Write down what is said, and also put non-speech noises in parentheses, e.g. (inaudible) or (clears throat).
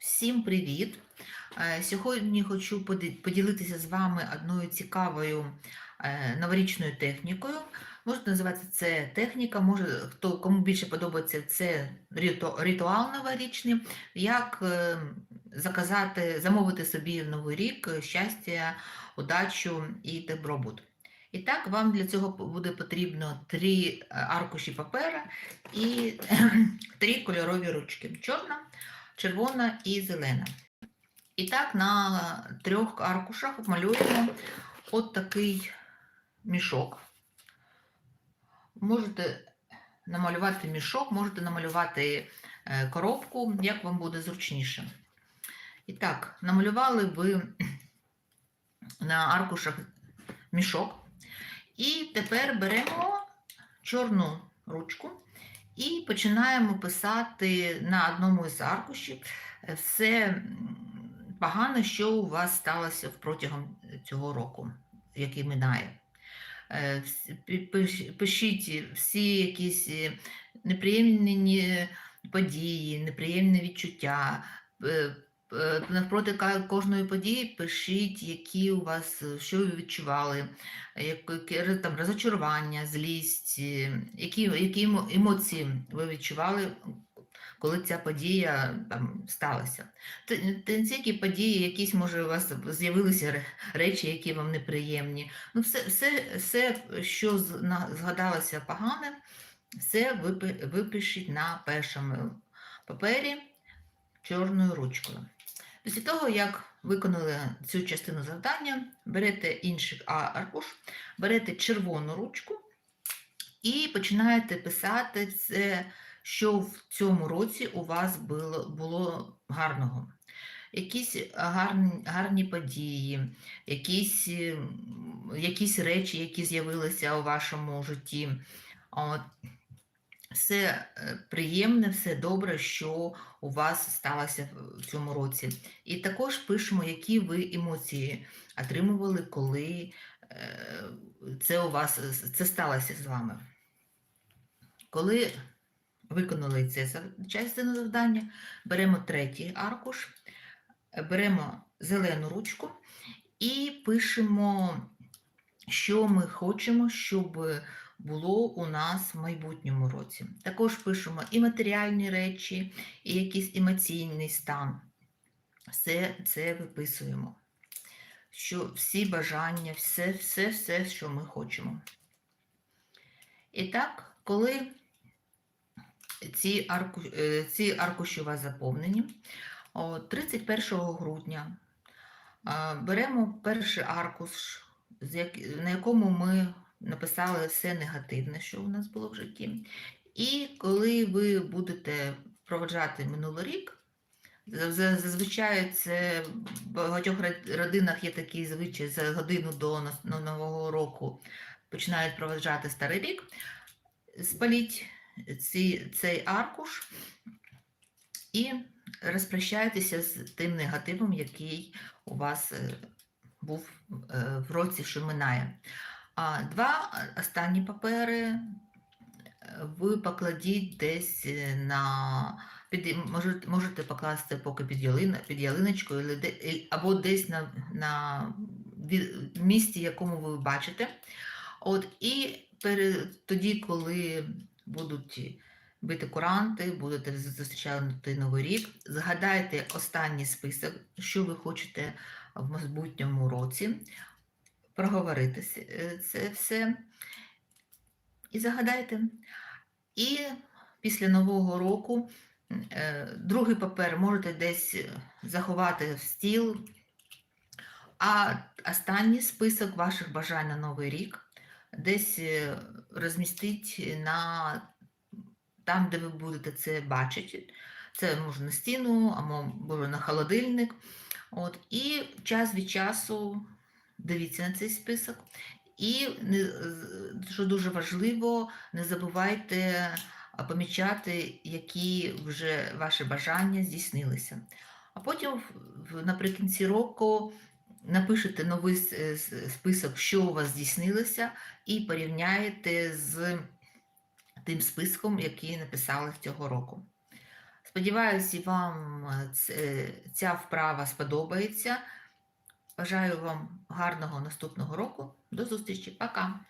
Всім привіт! Е, Сьогодні хочу поділитися з вами одною цікавою е, новорічною технікою. Може називати це техніка, може хто кому більше подобається це ритуал новорічний, як е, заказати, замовити собі в новий рік щастя, удачу і добробут. І так, вам для цього буде потрібно три аркуші папера і (clears throat) три кольорові ручки: чорна, червона і зелена. І так на трьох аркушах малюємо от такий мішок. Можете намалювати мішок, можете намалювати е, коробку, як вам буде зручніше. І так, намалювали ви (clears throat) на аркушах мішок. І тепер беремо чорну ручку і починаємо писати на одному із аркушів е, все погане, що у вас сталося протягом цього року, який минає. Е, Пишіть всі якісь е, неприємні події, неприємні відчуття. Е, Навпроти кожної події пишіть, які у вас, е, що ви відчували, як- яке ре- там розочарування, злість, е, які, які емоції ви відчували, коли ця подія там сталася. Т- події, якісь, може, у вас з'явилися речі, які вам неприємні. Ну, все, все, все що згадалося погане, все випишіть на першому папері чорною ручкою. Після того, як виконали цю частину завдання, берете інший аркуш, берете червону ручку і починаєте писати це, що в цьому році у вас було, було гарного. Якісь гарні, гарні події, якісь, якісь речі, які з'явилися у вашому житті. От. Все е, приємне, все добре, що у вас сталося в цьому році. І також пишемо, які ви емоції отримували, коли е, це у вас це сталося з вами. Коли виконали це частину завдання, беремо третій аркуш, е, беремо зелену ручку і пишемо, що ми хочемо, щоб було у нас в майбутньому році. Також пишемо і матеріальні речі, і якийсь емоційний стан. Все це виписуємо. Що всі бажання, все, все, все, що ми хочемо. І так, коли ці, арку, е, ці аркуші у вас заповнені, 31 грудня беремо перший аркуш, на якому ми написали все негативне, що у нас було в житті. І коли ви будете впроваджати минулий рік, за- за- зазвичай це в багатьох родинах є такий звичай за годину до Нового року починають проведжати старий рік, спаліть ці, цей аркуш і розпрощайтеся з тим негативом, який у вас е, був е, в році, що минає. А два останні папери е, ви покладіть десь е, на під, можете, можете покласти поки під, ялина, під ялиночкою де, або десь на, на місці, якому ви бачите. От, і перед, тоді, коли будуть бити куранти, будете зустрічати Новий рік, згадайте останній список, що ви хочете в майбутньому році, проговорити е, це все і загадайте. І після Нового року е, другий папер можете десь е, заховати в стіл, а останній список ваших бажань на Новий рік десь розмістіть на там, де ви будете це бачити. Це може на стіну, або на холодильник. От, і час від часу дивіться на цей список. І, що дуже важливо, не забувайте помічати, які вже ваші бажання здійснилися. А потім наприкінці року напишете новий е, список, що у вас здійснилося, і порівняєте з тим списком, який написали цього року. Сподіваюся, вам е, ця вправа сподобається. Бажаю вам гарного наступного року. До зустрічі. Пока!